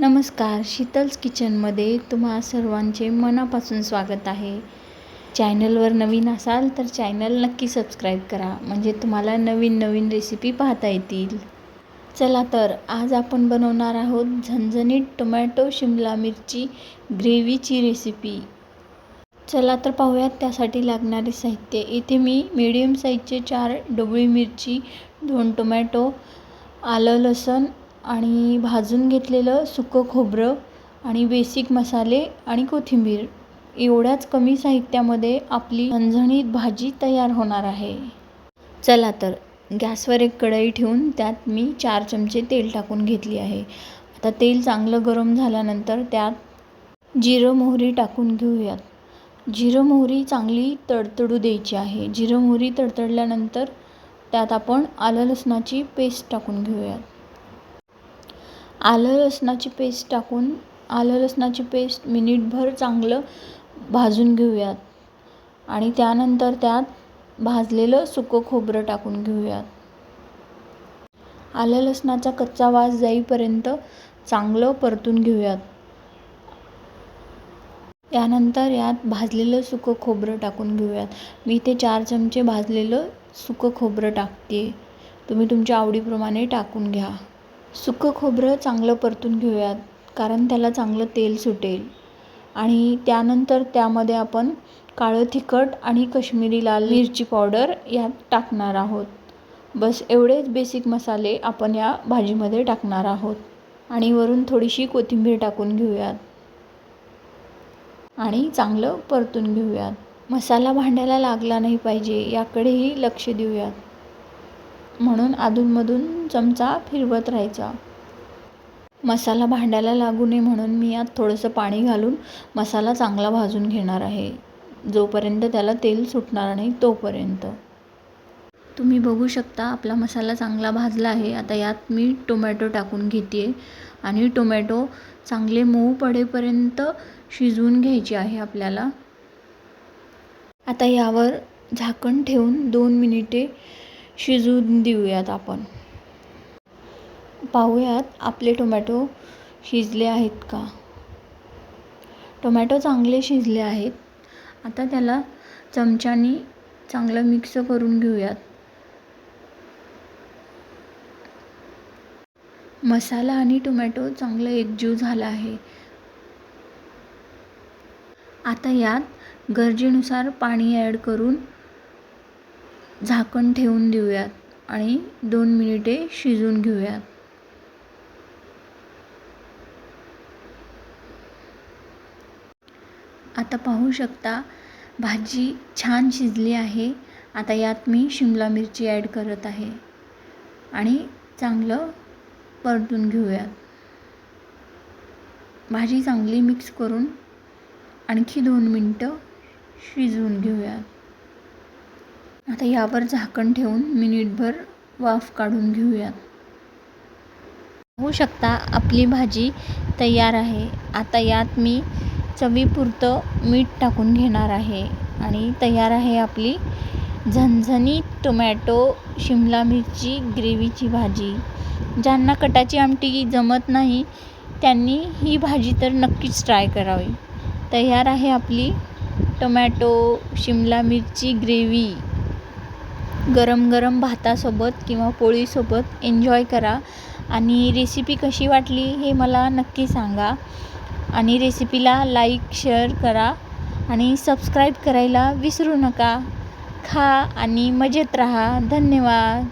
नमस्कार शीतल्स किचनमध्ये तुम्हा सर्वांचे मनापासून स्वागत आहे. चॅनलवर नवीन असाल तर चॅनल नक्की सबस्क्राईब करा म्हणजे तुम्हाला नवीन नवीन रेसिपी पाहता येतील. चला तर आज आपण बनवणार आहोत झणझणीत टोमॅटो शिमला मिरची ग्रेव्हीची रेसिपी चला तर पाहूयात त्यासाठी लागणारे साहित्य. इथे मी मीडियम साईजचे चार डोबळी मिरची दोन टोमॅटो आलं लसण आणि भाजून घेतलेलं सुकं खोबरं आणि बेसिक मसाले आणि कोथिंबीर. एवढ्याच कमी साहित्यामध्ये आपली झणझणीत भाजी तयार होणार आहे. चला तर गॅसवर एक कढई ठेवून त्यात मी चार चमचे तेल टाकून घेतली आहे. आता तेल चांगलं गरम झाल्यानंतर त्यात जिरं मोहरी टाकून घेऊयात. जिरं मोहरी चांगली तडतडू द्यायची आहे. जिरं मोहरी तडतडल्यानंतर त्यात आपण आलं लसणाची पेस्ट टाकून घेऊयात. आलं लसणाची पेस्ट टाकून आलं लसणाची पेस्ट मिनिटभर चांगलं भाजून घेऊयात. आणि त्यानंतर त्यात भाजलेलं सुकं खोबरं टाकून घेऊयात. आलं लसणाचा कच्चा वास जाईपर्यंत चांगलं परतून घेऊयात. त्यानंतर यात भाजलेलं सुकं खोबरं टाकून घेऊयात. मी इथे चार चमचे भाजलेलं सुकं खोबरं टाकते. तुम्ही तुमच्या आवडीप्रमाणे टाकून घ्या. सुकं खोबरं चांगलं परतून घेऊयात कारण त्याला चांगलं तेल सुटेल. आणि त्यानंतर त्यामध्ये आपण काळं तिखट आणि कश्मीरी लाल मिरची पावडर यात टाकणार आहोत. बस एवढेच बेसिक मसाले आपण या भाजीमध्ये टाकणार आहोत. आणि वरून थोडीशी कोथिंबीर टाकून घेऊयात. आणि चांगलं परतून घेऊयात. मसाला भांड्याला लागला नाही पाहिजे याकडेही लक्ष देऊयात. म्हणून अधूनमधून चमचा फिरवत राहायचा. मसाला भांड्याला लागू नये म्हणून मी यात थोडंसं पाणी घालून मसाला चांगला भाजून घेणार आहे. जोपर्यंत त्याला तेल सुटणार नाही तोपर्यंत. तुम्ही बघू शकता आपला मसाला चांगला भाजला आहे. आता यात मी टोमॅटो टाकून घेते आणि टोमॅटो चांगले मऊ पडेपर्यंत शिजवून घ्यायचे आहे आपल्याला. आता यावर झाकण ठेवून दोन मिनिटे शिजवून देऊयात आपण. पाहूयात आपले टोमॅटो शिजले आहेत का? टोमॅटो चांगले शिजले आहेत. आता त्याला चमच्यानी चांगलं मिक्स करून घेऊयात. मसाला आणि टोमॅटो चांगलं एकजीव झाला आहे. आता यात गरजेनुसार पाणी ॲड करून झाकण ठेवून देऊयात आणि दोन मिनिटे शिजून घेऊयात. आता पाहू शकता भाजी छान शिजली आहे. आता यात मी शिमला मिरची ॲड करत आहे आणि चांगलं परतून घेऊयात. भाजी चांगली मिक्स करून आणखी दोन मिनटं शिजवून घेऊयात. आता यावर झाकण ठेवून मिनिटभर वाफ काढून घेऊयात पाहू शकता आपली भाजी तयार आहे. आता यात मी चवीपुरतं मीठ टाकून घेणार आहे. आणि तयार आहे आपली झणझणीत टोमॅटो शिमला मिरची ग्रेव्हीची भाजी. ज्यांना कटाची आमटी जमत नाही त्यांनी ही भाजी तर नक्कीच ट्राय करावी. तयार आहे आपली टोमॅटो शिमला मिरची ग्रेव्ही. गरम गरम भातासोबत किंवा पोळीसोबत एन्जॉय करा. आणि रेसिपी कशी वाटली हे मला नक्की सांगा. आणि रेसिपीला लाईक शेअर करा. आणि सबस्क्राईब करायला विसरू नका. खा आणि मजेत राहा. धन्यवाद.